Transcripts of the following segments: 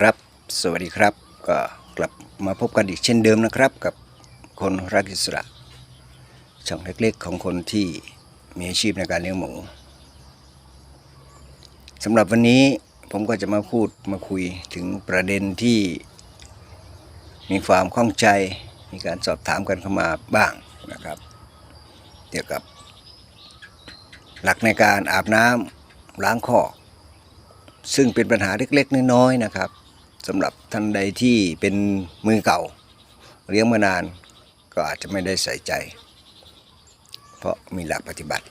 ครับ สวัสดีครับ ก็กลับมาพบกันอีกเช่นเดิมนะครับ กับคนรักอิสระ ช่องเล็กๆของคนที่มีอาชีพในการเลี้ยงหมูสำหรับวันนี้ผมก็จะมาพูดมาคุยถึงประเด็นที่มีความข้องใจ มีการสอบถามกันเข้ามาบ้างนะครับ เกี่ยวกับ หลักในการอาบน้ำล้างคอก ซึ่งเป็นปัญหาเล็กๆน้อยๆนะครับสำหรับท่านใดที่เป็นมือเก่า เลี้ยงมานานก็อาจจะไม่ได้ใส่ใจ เพราะมีหลักปฏิบัติ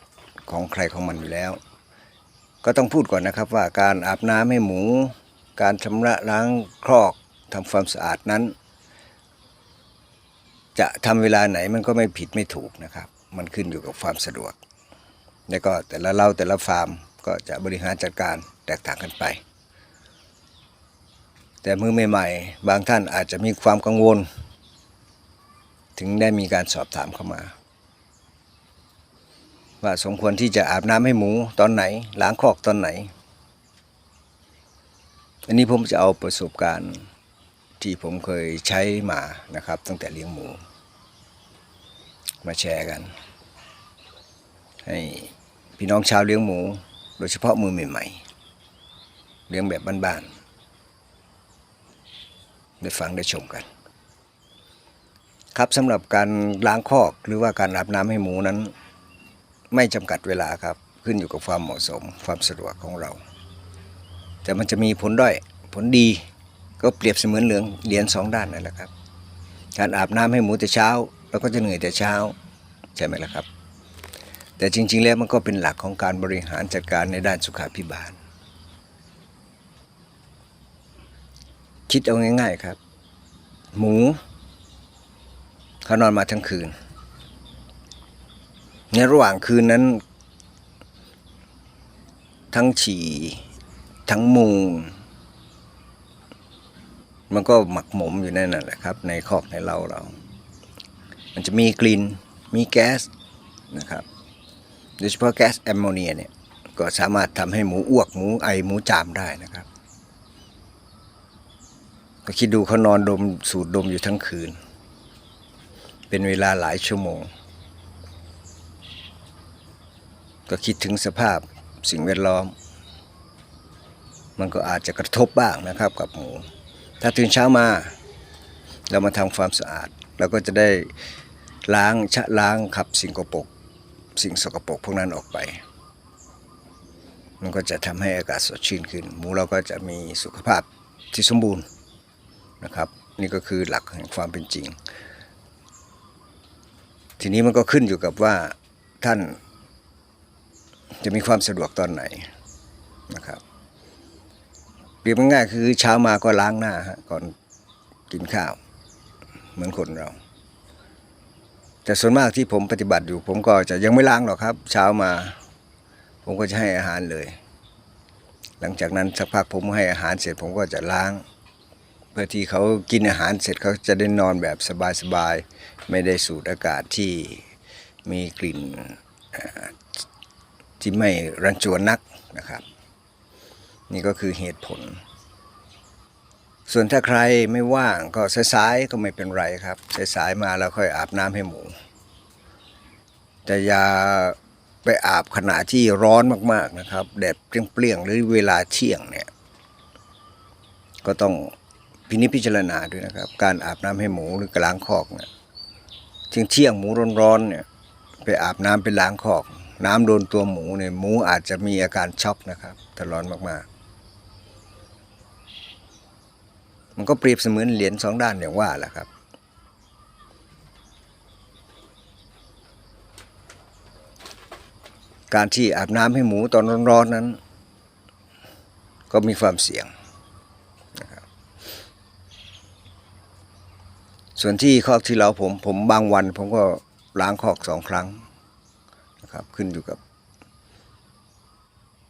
ของใครของมันอยู่แล้ว ก็ต้องพูดก่อนนะครับว่าการอาบน้ำให้หมู การชำระล้างครอกทำความสะอาดนั้น จะทำเวลาไหนมันก็ไม่ผิดไม่ถูกนะครับ มันขึ้นอยู่กับความสะดวก แล้วก็แต่ละเราแต่ละฟาร์ม ก็จะบริหารจัดการแตกต่างกันไป แต่มือใหม่ๆ บางท่านอาจจะมีความกังวล ถึงได้มีการสอบถามเข้ามา ว่าสมควรที่จะอาบน้ำให้หมูตอนไหนล้างคอกตอนไหน อันนี้ผมจะเอาประสบการณ์ที่ผมเคยใช้มานะครับ ตั้งแต่เลี้ยงหมู มาแชร์กัน ให้พี่น้องชาวเลี้ยงหมู ดยเฉพาะมือใหม่ๆเลี้ยงแบบบ้านๆได้ฟังได้ชมกัน ครับสำหรับการล้างคอกหรือว่าการอาบน้ำให้หมูนั้น ไม่จำกัดเวลาครับขึ้นอยู่กับความเหมาะสมความสะดวกของเรา แต่มันจะมีผลด้อยผลดีก็เปรียบเสมือนเหลืองเหรียญสองด้านนั่นแหละครับ การอาบน้ำให้หมูแต่เช้าเราก็จะเหนื่อยแต่เช้า ใช่ไหมล่ะครับ แต่จริง ๆ แล้วมันก็เป็นหลักของการบริหารจัดการในด้านสุขาภิบาล คิดเอาง่าย ๆครับ หมูเขานอนมาทั้งคืน ในระหว่างคืนนั้น ทั้งฉี่ ทั้งมูงมันก็หมักหมมอยู่ในนั่นแหละครับ ในคอกในเราเรา มันจะมีกลิ่นมีแก๊สนะครับ ดยเฉพาะแก๊สแอมโมเนียเนี่ยก็สามารถทำให้หมูอ้วกหมูไอหมูจามได้นะครับ ก็คิดดูเขานอนดมสูดดมอยู่ทั้งคืน เป็นเวลาหลายชั่วโมง ก็คิดถึงสภาพสิ่งแวดล้อม มันก็อาจจะกระทบบ้างนะครับกับหมู ถ้าตื่นเช้ามา เรามาทำความสะอาด เราก็จะได้ล้างชะล้างขับสิ่งกปรก สิ่งสกปรกพวกนั้นออกไป มันก็จะทำให้อากาศสดชื่นขึ้น หมูเราก็จะมีสุขภาพที่สมบูรณ์นะครับ นี่ก็คือหลักแห่งความเป็นจริง ทีนี้มันก็ขึ้นอยู่กับว่าท่านจะมีความสะดวกตอนไหนนะครับเปรียบง่ายๆคือเช้ามาก็ล้างหน้าก่อนกินข้าว เหมือนคนเรา แต่ส่วนมากที่ผมปฏิบัติอยู่ ผมก็จะยังไม่ล้างหรอกครับ เช้ามา ผมก็จะให้อาหารเลย หลังจากนั้นสักพักผมให้อาหารเสร็จผมก็จะล้างเพื่อที่เขากินอาหารเสร็จเขาจะได้นอนแบบสบายๆไม่ได้สูดอากาศที่มีกลิ่นที่ไม่รันจวนนักนะครับ นี่ก็คือเหตุผล ส่วนถ้าใครไม่ว่างก็สายๆก็ไม่เป็นไรครับสายๆมาแล้วค่อยอาบน้ำให้หมู แต่อย่าไปอาบขณะที่ร้อนมากๆนะครับ แดดเปรี้ยงๆหรือเวลาเที่ยงเนี่ย ก็ต้องพินิจพิจารณาด้วยนะครับ การอาบน้ำให้หมูหรือกล้างคอกเนี่ยเที่ยงเที่ยงหมูร้อนๆเนี่ย ไปอาบน้ำไปล้างคอก น้ำโดนตัวหมูเนี่ยหมูอาจจะมีอาการช็อกนะครับถ้าร้อนมากๆ มันก็เปรียบเสมือนเหรียญสองด้านอย่างว่าแหละครับ การที่อาบน้ำให้หมูตอนร้อนๆนั้น ก็มีความเสี่ยงนะครับส่วนที่คอกที่เราผมผมบางวันผมก็ล้างคอกสองครั้งนะครับขึ้นอยู่กับ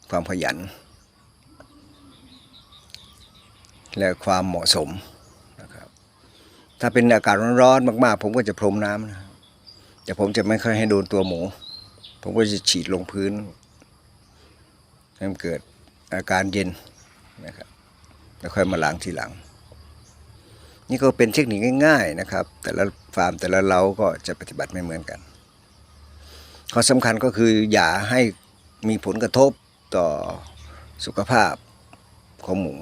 ความขยัน และความเหมาะสมนะครับ ถ้าเป็นอากาศร้อนๆมากๆ ผมก็จะพรมน้ำนะแต่ผมจะไม่ค่อยให้โดนตัวหมู ผมก็จะฉีดลงพื้นให้มันเกิดอาการเย็นนะครับแล้วค่อยมาล้างทีหลัง นี่ก็เป็นเทคนิคง่าย ๆนะครับ แต่ละฟาร์มแต่ละเล้าก็จะปฏิบัติไม่เหมือนกันข้อสำคัญก็คืออย่าให้มีผลกระทบต่อสุขภาพของหมู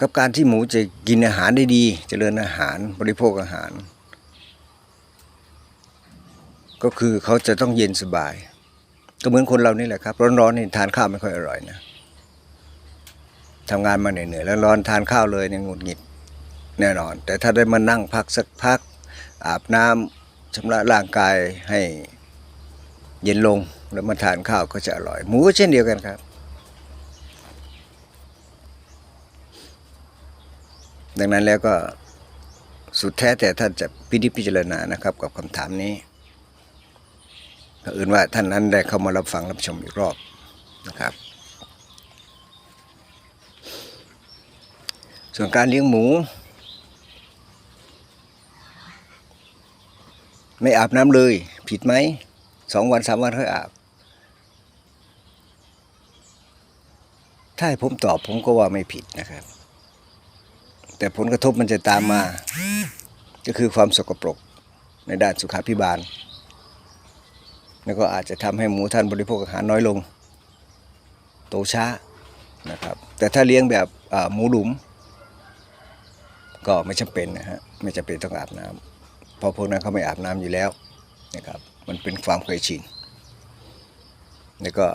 กับการที่หมูจะกินอาหารได้ดีเจริญอาหารบริโภคอาหาร ก็คือเขาจะต้องเย็นสบาย ก็เหมือนคนเรานี่แหละครับ ร้อนๆนี่ทานข้าวไม่ค่อยอร่อยนะทำงานมาเหนื่อยๆแล้วร้อนทานข้าวเลยเนี่ยหงุดหงิดแน่นอน แต่ถ้าได้มานั่งพักสักพัก อาบน้ำชำระร่างกายให้เย็นลงแล้วมาทานข้าวก็จะอร่อย หมูก็เช่นเดียวกันครับ ดังนั้นแล้วก็สุดแท้แต่ท่านจะพิจิตพิจารณานะครับ กับคำถามนี้เผอื่นว่าท่านนั้นได้เข้ามารับฟังรับชมอีกรอบนะครับ ส่วนการเลี้ยงหมู ไม่อาบน้ำเลย ผิดไหมสองวันสามวันค่อยอาบ ถ้าให้ผมตอบผมก็ว่าไม่ผิดนะครับ แต่ผลกระทบมันจะตามมา ก็คือความสกปรกในด้านสุขาภิบาล แล้วก็อาจจะทำให้หมูท่านบริโภคอาหารน้อยลง โตช้านะครับ แต่ถ้าเลี้ยงแบบหมูหลุม ก็ไม่จำเป็นนะฮะไม่จำเป็นต้องอาบน้ำเพราะพวกนั้นเขาไม่อาบน้ำอยู่แล้วนะครับ มันเป็นความเคยชินแล้วก็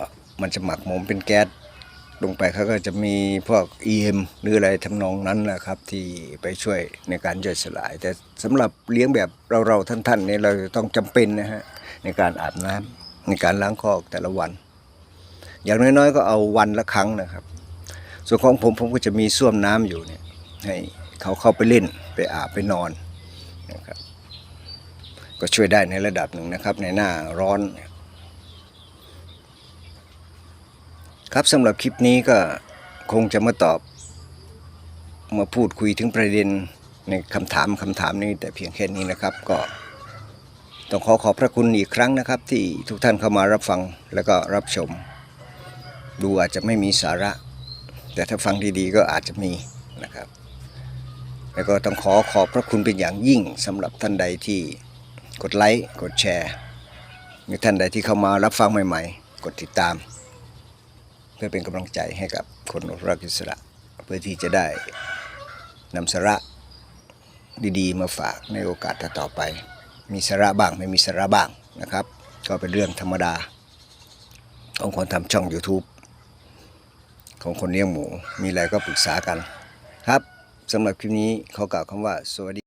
มันจะหมักหมมเป็นแก๊ส ลงไปเขาก็จะมีพวก EM หรืออะไรทำนองนั้นนะครับ ที่ไปช่วยในการย่อยสลาย แต่สำหรับเลี้ยงแบบเราๆท่านๆเนี่ยเราต้องจำเป็นนะฮะในการอาบน้ำในการล้างคอกแต่ละวัน อย่างน้อยๆ ก็เอาวันละครั้งนะครับ ส่วนของผมผมก็จะมีส้วมน้ำอยู่เนี่ยให้เขาเข้าไปเล่นไปอาบไปนอนนะครับก็ช่วยได้ในระดับหนึ่งนะครับในหน้าร้อนเนี่ย ครับสำหรับคลิปนี้ก็คงจะมาตอบมาพูดคุยถึงประเด็นในคำถามคำถามนี้แต่เพียงแค่นี้นะครับ ก็ต้องขอขอบพระคุณอีกครั้งนะครับ ที่ทุกท่านเข้ามารับฟังแล้วก็รับชม ดูอาจจะไม่มีสาระ แต่ถ้าฟังดีๆก็อาจจะมีนะครับ แล้วก็ต้องขอขอบพระคุณเป็นอย่างยิ่งสำหรับท่านใดที่กดไลค์กดแชร์หรือท่านใดที่เข้ามารับฟังใหม่ ๆ กดติดตาม เพื่อเป็นกำลังใจให้กับคนรักอิสระ เพื่อที่จะได้นำสาระดีๆ มาฝากในโอกาสต่อไป มีสาระบ้างไม่มีสาระบ้างนะครับ ก็เป็นเรื่องธรรมดา ของคนทำช่อง YouTube ของคนเลี้ยงหมู มีอะไรก็ปรึกษากันครับสำหรับคลิปนี้ขอกล่าวคำว่าสวัสดี